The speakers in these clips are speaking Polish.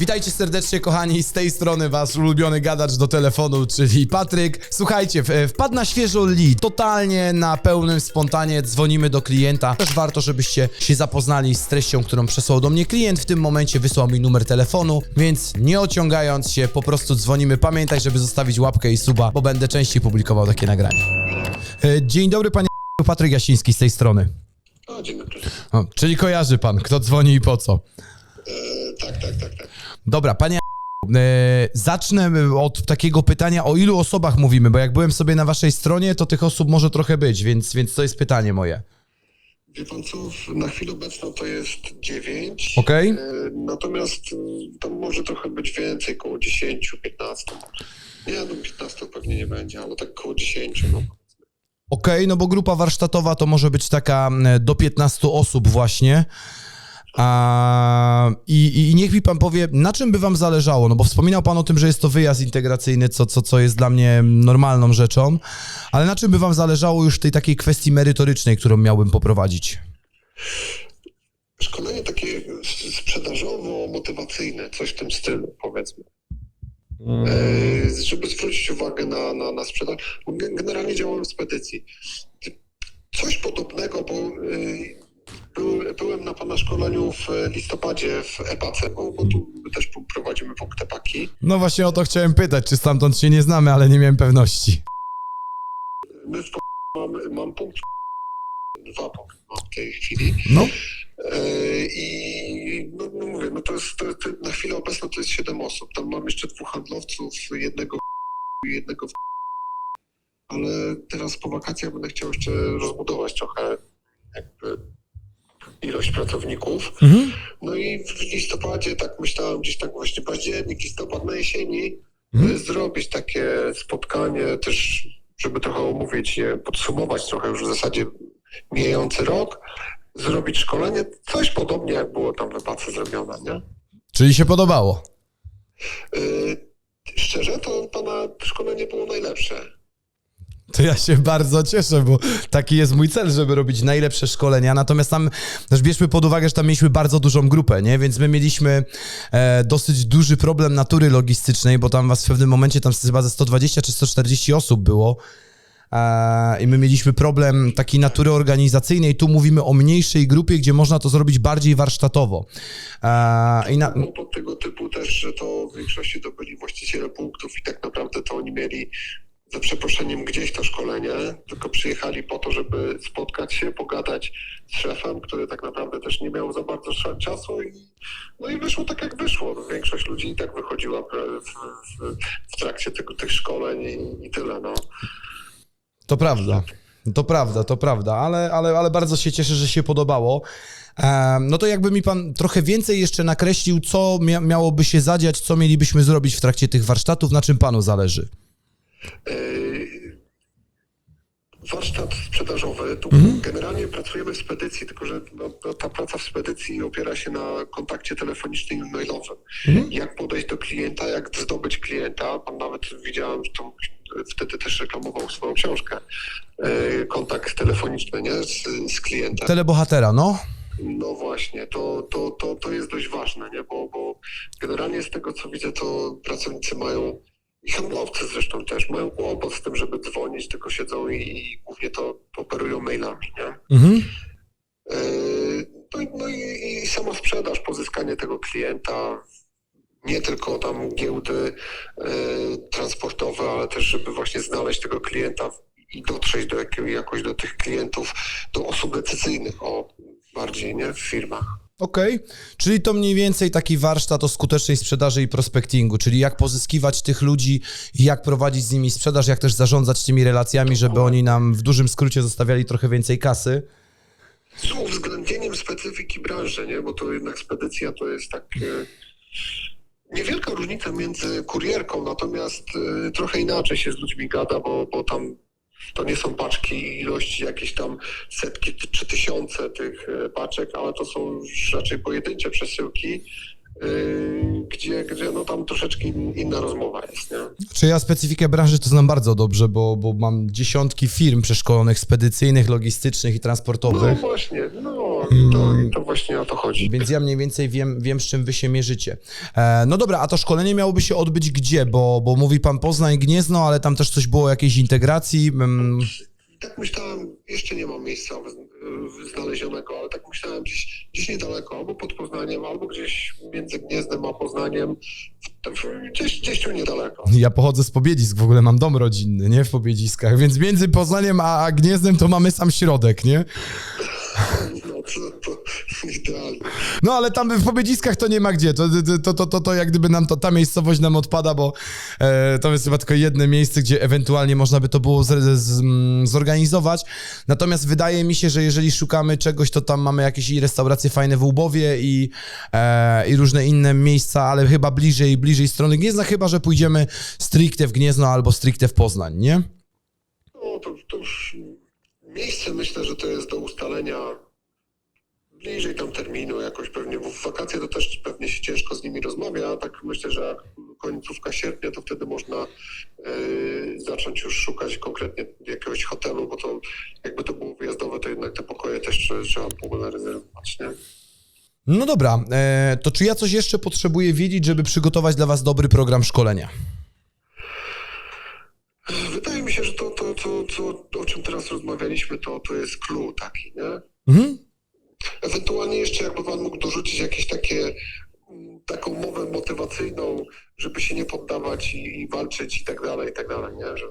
Witajcie serdecznie, kochani, z tej strony wasz ulubiony gadacz do telefonu, czyli Patryk. Słuchajcie, wpadł na świeżo lead, totalnie na pełnym spontanie dzwonimy do klienta. Też warto, żebyście się zapoznali z treścią, którą przesłał do mnie klient. W tym momencie wysłał mi numer telefonu, więc nie ociągając się, po prostu dzwonimy. Pamiętaj, żeby zostawić łapkę i suba, bo będę częściej publikował takie nagrania. E, Dzień dobry, panie Patryk Jasiński z tej strony. O, dzień dobry. O, czyli kojarzy pan, kto dzwoni i po co. E, tak, tak, tak, tak. Dobra, panie. E, zacznę od takiego pytania, o ilu osobach mówimy, bo jak byłem sobie na waszej stronie, to tych osób może trochę być, więc, więc to jest pytanie moje. Wie pan co, na chwilę obecną to jest 9. Okej? Natomiast e, tam może trochę być więcej, około 10, 15. Nie, no 15 pewnie nie będzie, ale tak około 10. No. Okej, no bo grupa warsztatowa to może być taka m, do 15 osób właśnie. A, i, I niech mi pan powie, na czym by wam zależało? No bo wspominał pan o tym, że jest to wyjazd integracyjny, co, co, co jest dla mnie normalną rzeczą, ale na czym by wam zależało już w tej takiej kwestii merytorycznej, którą miałbym poprowadzić? Szkolenie takie sprzedażowo-motywacyjne, coś w tym stylu, powiedzmy. E, żeby zwrócić uwagę na, na, na sprzedaż. Generalnie działam w spedycji. Coś podobnego, bo y, na szkoleniu w listopadzie w EPACE, bo, bo tu też prowadzimy punkt EPAKI. No właśnie o to chciałem pytać, czy stamtąd się nie znamy, ale nie miałem pewności. My w mam, mam punkt dwa punkty w tej chwili. No. E, I no, no mówię, no to jest to, to, na chwilę obecną to jest 7 osób. Tam mam jeszcze dwóch handlowców, jednego i jednego w ale teraz po wakacjach będę chciał jeszcze rozbudować trochę jakby ilość pracowników. Mhm. No i w listopadzie tak myślałem gdzieś tak właśnie październik, listopad na jesieni Mhm. y, zrobić takie spotkanie też, żeby trochę omówić je, podsumować trochę już w zasadzie mijający rok, zrobić szkolenie, coś podobnie jak było tam w Epace zrobione, nie? Czyli się podobało. Y, Szczerze, to pana szkolenie było najlepsze. To ja się bardzo cieszę, bo taki jest mój cel, żeby robić najlepsze szkolenia. Natomiast tam też bierzmy pod uwagę, że tam mieliśmy bardzo dużą grupę, nie? Więc my mieliśmy e, dosyć duży problem natury logistycznej, bo tam was w pewnym momencie tam chyba ze 120 czy 140 osób było. E, I my mieliśmy problem takiej natury organizacyjnej. Tu mówimy o mniejszej grupie, gdzie można to zrobić bardziej warsztatowo. E, i na, tego typu też, że to w większości to byli właściciele punktów i tak naprawdę to oni mieli za przeproszeniem gdzieś to szkolenie, tylko przyjechali po to, żeby spotkać się, pogadać z szefem, który tak naprawdę też nie miał za bardzo czasu i no i wyszło tak jak wyszło. No, Większość ludzi i tak wychodziła w, w, w, trakcie tego, tych szkoleń i, i tyle. No. To prawda. To prawda, to prawda, ale, ale, ale bardzo się cieszę, że się podobało. Em, No to jakby mi pan trochę więcej jeszcze nakreślił, co mia- miałoby się zadziać, co mielibyśmy zrobić w trakcie tych warsztatów, na czym panu zależy. Yy, Warsztat sprzedażowy. Tu generalnie pracujemy w spedycji, tylko że no, no, ta praca w spedycji opiera się na kontakcie telefonicznym i mailowym. Jak podejść do klienta, jak zdobyć klienta. Pan nawet widziałem, że wtedy też reklamował swoją książkę. Yy, Kontakt telefoniczny nie? Z, z klientem. Telebohatera, no. No właśnie, to, to, to, to jest dość ważne, nie? Bo, bo generalnie z tego co widzę, to pracownicy mają, handlowcy zresztą też, mają kłopot z tym, żeby dzwonić, tylko siedzą i, i głównie to operują mailami, nie? Mhm. Yy, No, i- no i, i sama sprzedaż, pozyskanie tego klienta, nie tylko tam giełdy yy, transportowe, ale też żeby właśnie znaleźć tego klienta i dotrzeć do jakiego, jakoś do tych klientów, do osób decyzyjnych, o bardziej, nie, w firmach. Okej, czyli to mniej więcej taki warsztat o skutecznej sprzedaży i prospectingu, czyli jak pozyskiwać tych ludzi, jak prowadzić z nimi sprzedaż, jak też zarządzać tymi relacjami, żeby oni nam w dużym skrócie zostawiali trochę więcej kasy. Z uwzględnieniem specyfiki branży, nie? Bo to jednak spedycja to jest tak e, niewielka różnica między kurierką, natomiast e, trochę inaczej się z ludźmi gada, bo, bo tam to nie są paczki ilości jakieś tam setki czy tysiące tych e, paczek, ale to są raczej pojedyncze przesyłki, gdzie, gdzie no tam troszeczkę in- inna rozmowa jest, nie? Czy ja specyfikę branży to znam bardzo dobrze, bo, bo mam dziesiątki firm przeszkolonych, spedycyjnych, logistycznych i No transportowych. właśnie, no i to, i to właśnie o to chodzi. Więc ja mniej więcej wiem, wiem z czym wy się mierzycie. E, no dobra, a to szkolenie miałoby się odbyć gdzie? Bo, bo mówi pan Poznań, Gniezno, ale tam też coś było o jakiejś integracji. Mm, Tak myślałem, jeszcze nie mam miejsca znalezionego, ale tak myślałem gdzieś, gdzieś niedaleko, albo pod Poznaniem, albo gdzieś między Gniezdem a Poznaniem, gdzieś, gdzieś tu niedaleko. Ja pochodzę z Pobiedzisk, w ogóle mam dom rodzinny, nie? W Pobiedziskach, więc między Poznaniem a a Gniezdem to mamy sam środek, nie? No to, to. No ale tam w Pobiedziskach to nie ma gdzie, to, to, to, to, to jak gdyby nam to, ta miejscowość nam odpada, bo e, to jest chyba tylko jedne miejsce, gdzie ewentualnie można by to było z, z, mm, zorganizować. Natomiast wydaje mi się, że jeżeli szukamy czegoś, to tam mamy jakieś i restauracje fajne w Łubowie i, e, i różne inne miejsca, ale chyba bliżej, bliżej strony Gniezna, chyba, że pójdziemy stricte w Gniezno albo stricte w Poznań, nie? No to, to już miejsce myślę, że to jest do ustalenia bliżej tam terminu jakoś pewnie, bo w wakacje to też pewnie się ciężko z nimi rozmawia, a tak myślę, że końcówka sierpnia, to wtedy można e, zacząć już szukać konkretnie jakiegoś hotelu, bo to jakby to było wyjazdowe, to jednak te pokoje też trzeba, trzeba było zarezerwować, nie? No dobra, e, to czy ja coś jeszcze potrzebuję wiedzieć, żeby przygotować dla was dobry program szkolenia? Wydaje mi się, że to, to, to, to o czym teraz rozmawialiśmy, to, to jest clue taki, nie? Mhm. Ewentualnie jeszcze jakby pan mógł dorzucić jakieś takie mm, taką mowę motywacyjną, żeby się nie poddawać i, i walczyć i tak dalej, i tak dalej, nie? Że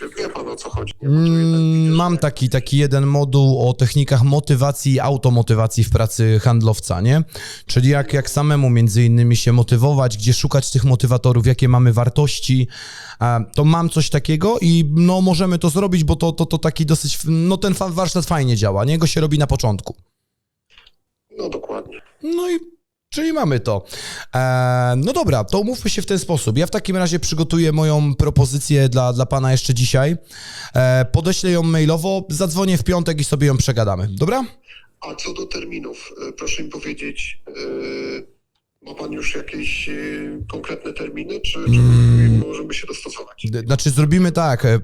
wie, wie pan o co chodzi. Mm, Mam że- taki, taki jeden moduł o technikach motywacji i automotywacji w pracy handlowca, nie? Czyli jak, jak samemu między innymi się motywować, gdzie szukać tych motywatorów, jakie mamy wartości, to mam coś takiego i no możemy to zrobić, bo to, to, to taki dosyć, no ten warsztat fajnie działa, nie? Go się robi na początku. No dokładnie. No i czyli mamy to. E, no dobra, to umówmy się w ten sposób. Ja w takim razie przygotuję moją propozycję dla, dla pana jeszcze dzisiaj. E, podeślę ją mailowo, zadzwonię w piątek i sobie ją przegadamy. Dobra? A co do terminów, y, proszę mi powiedzieć, y, ma pan już jakieś y, konkretne terminy, czy, czy Mm. możemy się dostosować? Znaczy zrobimy tak, e,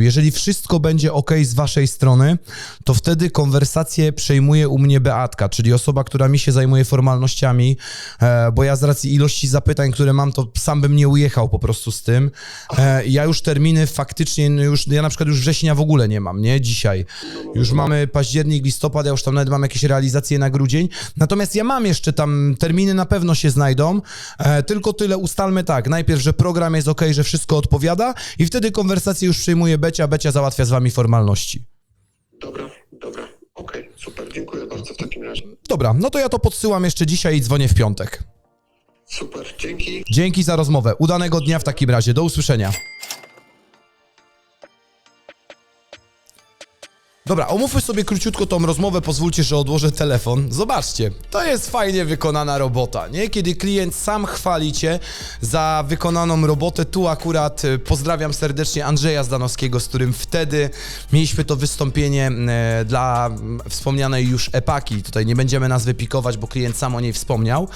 jeżeli wszystko będzie ok z waszej strony, to wtedy konwersację przejmuje u mnie Beatka, czyli osoba, która mi się zajmuje formalnościami, e, bo ja z racji ilości zapytań, które mam, to sam bym nie ujechał po prostu z tym. E, ja już terminy faktycznie, no już, ja na przykład już września w ogóle nie mam, nie? Dzisiaj. Już mamy październik, listopad, ja już tam nawet mam jakieś realizacje na grudzień. Natomiast ja mam jeszcze tam, terminy na pewno się znajdą, e, tylko tyle ustalmy tak, najpierw, że program jest ok, że wszystko odpowiada i wtedy konwersację już przyjmuje Becia, Becia załatwia z wami formalności. Dobra, dobra. Okej, super, dziękuję bardzo w takim razie. Dobra, no to ja to podsyłam jeszcze dzisiaj i dzwonię w piątek. Super, dzięki. Dzięki za rozmowę. Udanego dnia w takim razie. Do usłyszenia. Dobra, omówmy sobie króciutko tą rozmowę, pozwólcie, że odłożę telefon. Zobaczcie, to jest fajnie wykonana robota, nie? Kiedy klient sam chwali cię za wykonaną robotę, tu akurat y, pozdrawiam serdecznie Andrzeja Zdanowskiego, z którym wtedy mieliśmy to wystąpienie e, dla mm, wspomnianej już epaki. Tutaj nie będziemy nazwy pikować, bo klient sam o niej wspomniał.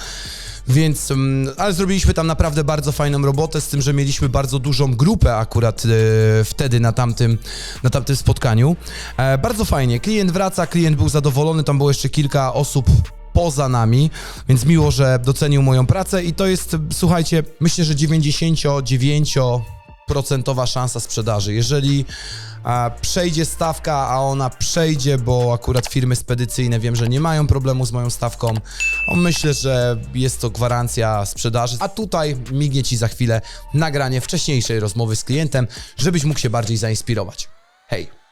Więc, mm, ale zrobiliśmy tam naprawdę bardzo fajną robotę, z tym, że mieliśmy bardzo dużą grupę akurat e, wtedy na tamtym, na tamtym spotkaniu. E, bardzo fajnie, klient wraca, klient był zadowolony, tam było jeszcze kilka osób poza nami, więc miło, że docenił moją pracę i to jest, słuchajcie, myślę, że 99 procentowa szansa sprzedaży. Jeżeli a, przejdzie stawka, a ona przejdzie, bo akurat firmy spedycyjne wiem, że nie mają problemu z moją stawką, myślę, że jest to gwarancja sprzedaży. A tutaj mignie ci za chwilę nagranie wcześniejszej rozmowy z klientem, żebyś mógł się bardziej zainspirować. Hej!